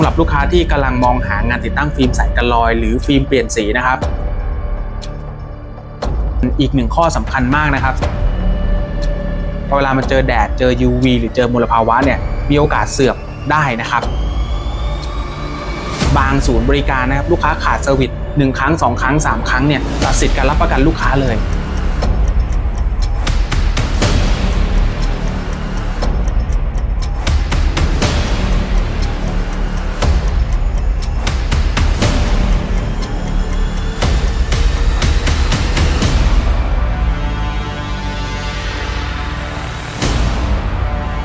สำหรับลูกค้าที่กำลังมองหางานติดตั้งฟิล์มใสกันรอย หรือฟิล์มเปลี่ยนสีนะครับ อีกหนึ่งข้อสำคัญมากนะครับพอเวลามันเจอแดดเจอ UV หรือเจอมลภาวะเนี่ยมีโอกาสเสื่อมได้นะครับ บางศูนย์บริการนะครับ ลูกค้าขาดเซอร์วิสหนึ่งครั้งสองครั้งสามครั้งเนี่ยตัดสิทธิ์การรับประกันลูกค้าเลย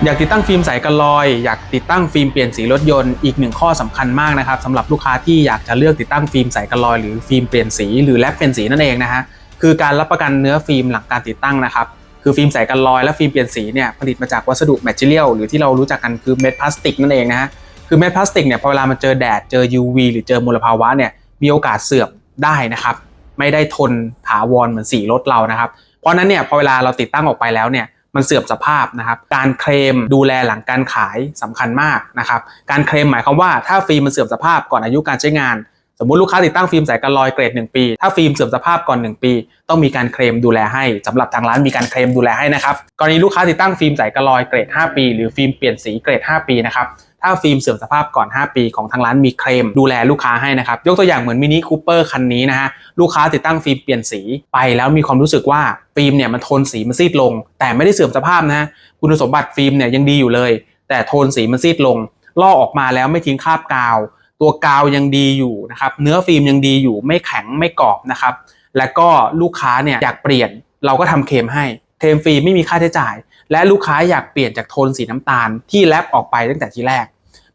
อยากติดตั้งฟิล์มใสกันรอย อยากติดตั้งฟิล์มเปลี่ยนสีรถยนต์อีกหนึ่งข้อสำคัญมากนะครับสำหรับลูกค้าที่อยากจะเลือกติดตั้งฟิล์มใสกันรอยหรือฟิล์มเปลี่ยนสีหรือแลปเป็นสีนั่นเองนะฮะคือการรับประกันเนื้อฟิล์มหลังการติดตั้งนะครับคือฟิล์มใสกันรอยและฟิล์มเปลี่ยนสีเนี่ยผลิตมาจากวัสดุแมทเทียลหรือที่เรารู้จักกันคือเม็ดพลาสติกนั่นเองนะฮะคือเม็ดพลาสติกเนี่ยพอเวลามันเจอแดดเจอ UV หรือเจอมลภาวะเนี่ยมีโอกาสเสื่อมได้นะครับไม่ได้ทนถาวรเหมือนสีรถเรานะครับเพราะนั้นเนี่ยพอเวลาเราติดตั้งออกไปแล้วเนี่ย มันเสื่อมสภาพนะครับ การเคลมดูแลหลังการขายสำคัญมากนะครับ การเคลมหมายความว่าถ้าฟิล์มมันเสื่อมสภาพก่อนอายุการใช้งาน สมมติลูกค้าติดตั้งฟิล์มสายกันรอยเกรด 1 ปี ถ้าฟิล์มเสื่อมสภาพก่อน 1 ปี ต้องมีการเคลมดูแลให้สำหรับทางร้านมีการเคลมดูแลให้นะครับ กรณีลูกค้าติดตั้งฟิล์มสายกันรอยเกรด 5 ปี หรือฟิล์มเปลี่ยนสีเกรด 5 ปีนะครับ ถ้าฟิล์มเสื่อมสภาพก่อน 5 ปีของทางร้านมีเคลมดูแลลูกค้าให้นะครับ ยกตัวอย่างเหมือนมินิคูเปอร์คันนี้นะฮะลูกค้าติดตั้งฟิล์มเปลี่ยนสีไปแล้วมีความรู้สึกว่าฟิล์มเนี่ยมันโทนสีมันซีดลง แต่ไม่ได้เสื่อมสภาพนะฮะคุณสมบัติฟิล์มเนี่ยยังดีอยู่เลย แต่โทนสีมันซีดลงลอกออกมาแล้วไม่ทิ้งคราบกาว ตัวกาวยังดีอยู่นะครับเนื้อฟิล์มยังดีอยู่ไม่แข็งไม่กรอบนะครับและก็ลูกค้าเนี่ยอยากเปลี่ยนเราก็ทำเคลมให้เคลมฟรีไม่มีค่าใช้จ่าย และลูกค้าอยากเปลี่ยนจากโทนสีน้ำตาลที่แลบออกไปตั้งแต่ทีแรก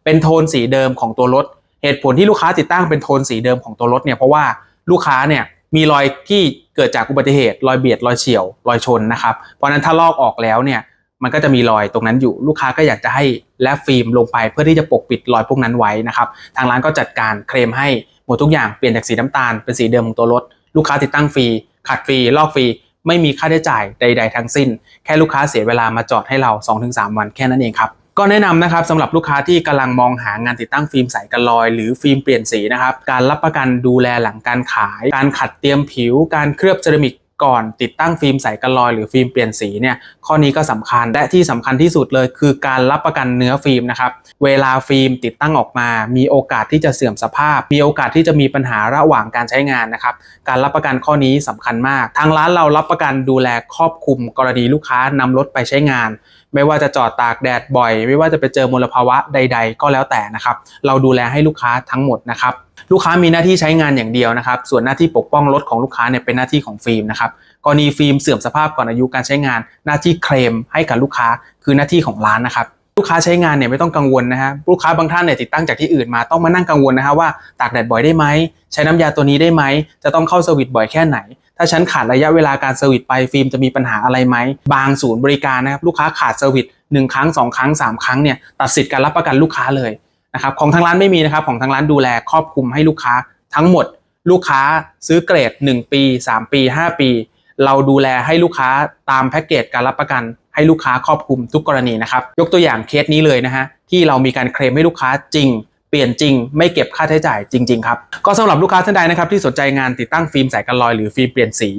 เป็นโทนสีเดิมของตัวรถ เหตุผลที่ลูกค้าติดตั้งเป็นโทนสีเดิมของตัวรถเนี่ยเพราะว่าลูกค้าเนี่ยมีรอยที่เกิดจากอุบัติเหตุ รอยเบียดรอยเฉียว รอยชนนะครับ เพราะนั้นถ้าลอกออกแล้วเนี่ยมันก็จะมีรอยตรงนั้นอยู่ ลูกค้าก็อยากจะให้แลบฟิล์มลงไปเพื่อที่จะปกปิดรอยพวกนั้นไว้นะครับทางร้านก็จัดการเคลมให้หมดทุกอย่างเปลี่ยนจากสีน้ำตาลเป็นสีเดิมของตัวรถ ลูกค้าติดตั้งฟรีขัดฟรีลอกฟรี ไม่มีค่าใช้จ่ายใด ๆ ทั้งสิ้น แค่ลูกค้าเสียเวลามาจอดให้เรา 2-3 วันแค่นั้นเองครับก็แนะนำนะครับสำหรับลูกค้าที่กำลังมองหางานติดตั้งฟิล์มใสกันลอย หรือฟิล์มเปลี่ยนสีนะครับ การรับประกันดูแลหลังการขาย การขัดเตรียมผิว การเคลือบเซรามิก ก่อนติดตั้งฟิล์มใสกันรอยหรือฟิล์มเปลี่ยนสีเนี่ยข้อนี้ก็สำคัญและที่สำคัญที่สุดเลย คือการรับประกันเนื้อฟิล์มนะครับเวลาฟิล์มติดตั้งออกมา มีโอกาสที่จะเสื่อมสภาพ มีโอกาสที่จะมีปัญหาระหว่างการใช้งานนะครับการรับประกันข้อนี้สำคัญมาก ทางร้านเรารับประกันดูแลครอบคลุมกรณีลูกค้านำรถไปใช้งาน ไม่ว่าจะจอดตากแดดบ่อย ไม่ว่าจะไปเจอมลภาวะใด ๆ ก็แล้วแต่นะครับเราดูแลให้ลูกค้าทั้งหมดนะครับ ลูกค้ามีหน้าที่ใช้งานอย่างเดียวนะครับ ส่วนหน้าที่ปกป้องรถของลูกค้าเนี่ยเป็นหน้าที่ของฟิล์มนะครับ กรณีฟิล์มเสื่อมสภาพก่อนอายุการใช้งาน หน้าที่เคลมให้กับลูกค้าคือหน้าที่ของร้านนะครับ ลูกค้าใช้งานเนี่ยไม่ต้องกังวลนะฮะ ลูกค้าบางท่านเนี่ยติดตั้งจากที่อื่นมาต้องมานั่งกังวลนะฮะว่าตากแดดบ่อยได้ไหม ใช้น้ำยาตัวนี้ได้ไหม จะต้องเข้าเซอร์วิสบ่อยแค่ไหน ถ้าฉันขาดระยะเวลาการเซอร์วิสไปฟิล์มจะมีปัญหาอะไรไหม บางศูนย์บริการนะครับลูกค้าขาดเซอร์วิสหนึ่งครั้งสองครั้งสามครั้งเนี่ยตัดสิทธิ์การรับประกันลูกค้าเลย นะครับของทางร้านไม่มีนะครับของทางร้านดูแลครอบคลุมให้ลูกค้าทั้งหมด ลูกค้าซื้อเกรด 1 ปี 3 ปี 5 ปี เราดูแลให้ลูกค้าตามแพ็กเกจการรับประกัน ให้ลูกค้าครอบคลุมทุกกรณีนะครับยกตัวอย่างเคสนี้เลยนะฮะที่เรามีการเคลมให้ลูกค้าจริงเปลี่ยนจริงไม่เก็บค่าใช้จ่ายจริง ๆ ครับ ก็สำหรับลูกค้าท่านใดนะครับที่สนใจงานติดตั้งฟิล์มใสกันรอยหรือฟิล์มเปลี่ยนสี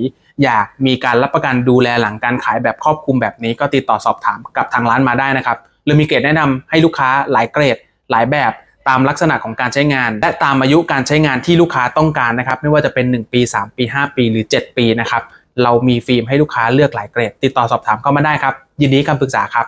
อยากมีการรับประกันดูแลหลังการขายแบบครอบคลุมแบบนี้ก็ติดต่อสอบถามกับทางร้านมาได้นะครับหรือมีเกรดแนะนำให้ลูกค้าหลายเกรด หลายแบบตามลักษณะของการใช้งาน และตามอายุการใช้งานที่ลูกค้าต้องการนะครับ ไม่ว่าจะเป็น 1 ปี 3 ปี 5 ปีหรือ 7 ปีนะครับเรามีฟิล์มให้ลูกค้าเลือกหลายเกรด ติดต่อสอบถามเข้ามาได้ครับ ยินดีคำปรึกษาครับ